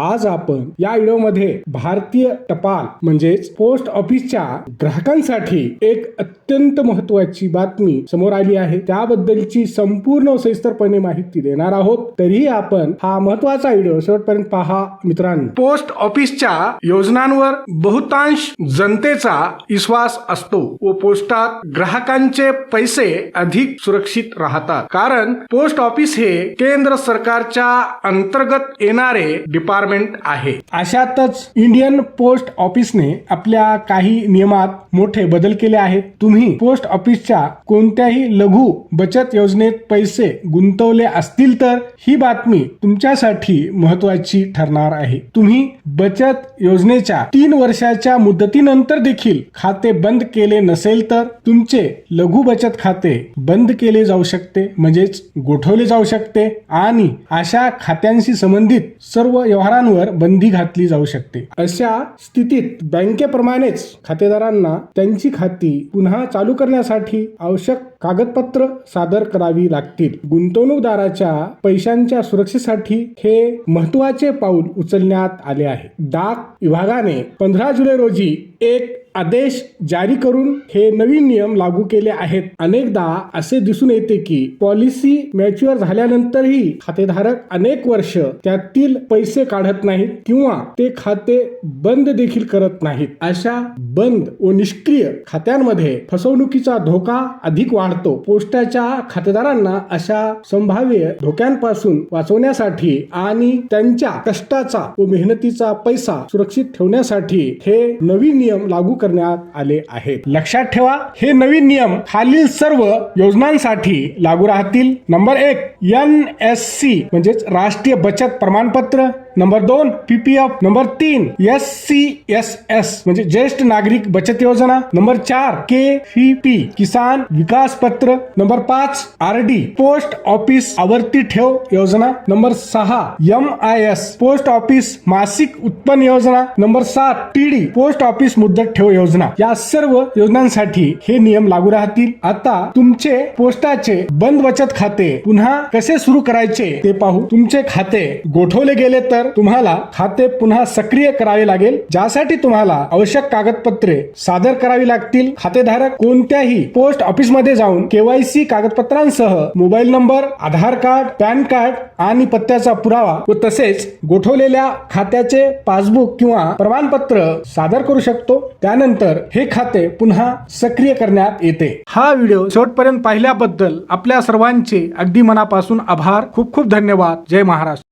आज आपण या व्हिडिओमध्ये भारतीय टपाल म्हणजेच पोस्ट ऑफिसच्या ग्राहकांसाठी एक अत्यंत महत्वाची बातमी समोर आली आहे. त्याबद्दलची संपूर्ण सविस्तरपणे माहिती देणार आहोत. तरीही आपण हा महत्त्वाचा व्हिडिओ शेवटपर्यंत पहा मित्रांनो. पोस्ट ऑफिसच्या योजनांवर बहुतांश जनतेचा विश्वास असतो व पोस्टात ग्राहकांचे पैसे अधिक सुरक्षित राहतात. कारण पोस्ट ऑफिस हे केंद्र सरकारच्या अंतर्गत येणारे डिपार्टमेंट आहे. अशातच इंडियन पोस्ट ऑफिसने आपल्या काही नियमात मोठे बदल केले आहेत. तुम्ही पोस्ट ऑफिसच्या कोणत्याही लघु बचत योजनेत पैसे गुंतवले असतील तर ही बातमी तुमच्यासाठी महत्वाची ठरणार आहे. तुम्ही बचत योजनेच्या तीन वर्षाच्या मुदतीनंतर देखील खाते बंद केले नसेल तर तुमचे लघु बचत खाते बंद केले जाऊ शकते म्हणजेच गोठवले जाऊ शकते. आणि अशा खात्यांशी संबंधित सर्व खातेदारांवर बंदी घातली जाऊ शकते. अशा स्थितीत बँकेप्रमाणेच खातेदारांना त्यांची खाती पुन्हा चालू करण्यासाठी आवश्यक कागदपत्र सादर करावी लागतील. गुंतवणूकदाराच्या पैशांच्या सुरक्षेसाठी हे महत्त्वाचे पाऊल उचलण्यात आले आहे. डाक विभागाने पंधरा जुलै रोजी एक आदेश जारी करून हे नवीन नियम लागू केले आहेत. अनेकदा असे दिसून येते की पॉलिसी मॅच्युअर झाल्यानंतरही खातेधारक अनेक वर्ष त्यातील पैसे काढत नाहीत किंवा ते खाते बंद देखील करत नाहीत. अशा बंद व निष्क्रिय खात्यांमध्ये फसवणुकीचा धोका अधिक वाढतो. पोस्टाच्या खातेदारांना अशा संभाव्य धोक्यांपासून वाचवण्यासाठी आणि त्यांच्या कष्टाचा व मेहनतीचा पैसा सुरक्षित ठेवण्यासाठी हे नवीन नियम लागू करण्यात आले आहेत. लक्षात ठेवा हे नवीन नियम खालील सर्व योजनांसाठी लागू राहतील. नंबर एक एन एस सी म्हणजेच राष्ट्रीय बचत प्रमाणपत्र. नंबर दोन पीपीएफ. नंबर तीन एस सी एस एस म्हणजे ज्येष्ठ नागरिक बचत योजना. नंबर चार के व्ही पी किसान विकास पत्र. नंबर पाच आर डी पोस्ट ऑफिस आवर्ती ठेव योजना. नंबर सहा M I S post office मासिक उत्पन्न योजना. नंबर सात टीडी पोस्ट ऑफिस मुदत ठेव योजना. या सर्व योजनांसाठी हे नियम लागू राहतील. आता तुमचे पोस्टाचे बंद बचत खाते पुन्हा कसे सुरू करायचे ते पाहू. तुमचे खाते गोठवले गेले तर तर तुम्हाला खाते पुन्हा सक्रिय करावे लागेल ज्यासाठी तुम्हाला आवश्यक कागदपत्रे सादर करावी लागतील. खातेधारक कोणत्याही पोस्ट ऑफिसमध्ये जाऊन केवायसी कागदपत्रांसह mobile number Aadhaar card PAN card आणि पत्त्याचा पुरावा व तसेच गोठवलेल्या खात्याचे पासबुक किंवा प्रमाणपत्र सादर करू शकतो. त्यानंतर हे खाते पुन्हा सक्रिय करण्यात येते. हा व्हिडिओ शेवटपर्यंत पाहिल्याबद्दल आपल्या सर्वांचे अगदी मनापासून आभार. खूप खूप धन्यवाद. जय महाराष्ट्र.